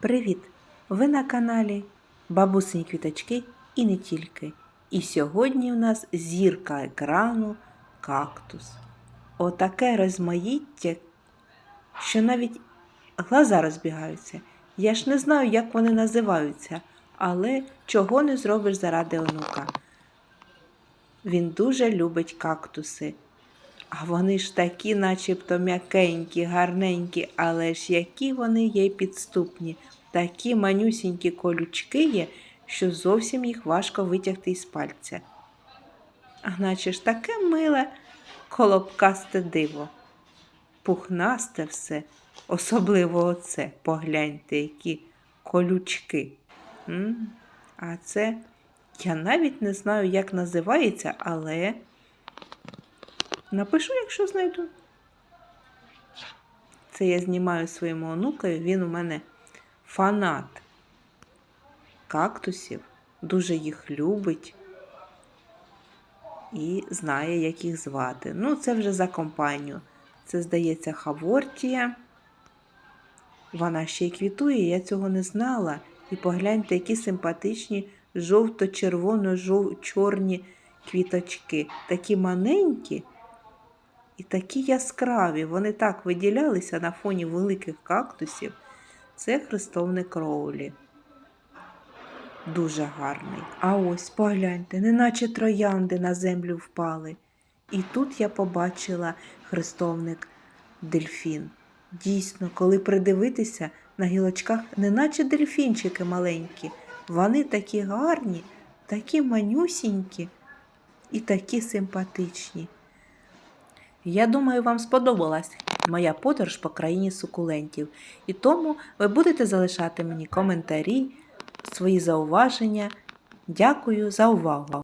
Привіт! Ви на каналі Бабусині квіточки і не тільки. І сьогодні у нас зірка екрану кактус. Отаке розмаїття, що навіть глаза розбігаються. Я ж не знаю, як вони називаються, але чого не зробиш заради онука. Він дуже любить кактуси. А вони ж такі, начебто м'якенькі, гарненькі, але ж які вони є підступні. Такі манюсінькі колючки є, що зовсім їх важко витягти із пальця. А наче ж таке миле колобкасте диво. Пухнасте все, особливо оце, погляньте, які колючки. М? А це я навіть не знаю, як називається, але. Напишу, якщо знайду. Це я знімаю своєму онукові, він у мене фанат кактусів, дуже їх любить і знає, як їх звати. Ну, це вже за компанію. Це, здається, Хавортія. Вона ще й квітує, я цього не знала. І погляньте, які симпатичні жовто-червоно-чорні квіточки. Такі маленькі. І такі яскраві, вони так виділялися на фоні великих кактусів. Це хрестовник Кроулі. Дуже гарний. А ось погляньте, неначе троянди на землю впали. І тут я побачила хрестовник дельфін. Дійсно, коли придивитися на гілочках, неначе дельфінчики маленькі. Вони такі гарні, такі манюсінькі і такі симпатичні. Я думаю, вам сподобалась моя подорож по країні сукулентів, і тому ви будете залишати мені коментарі, свої зауваження. Дякую за увагу!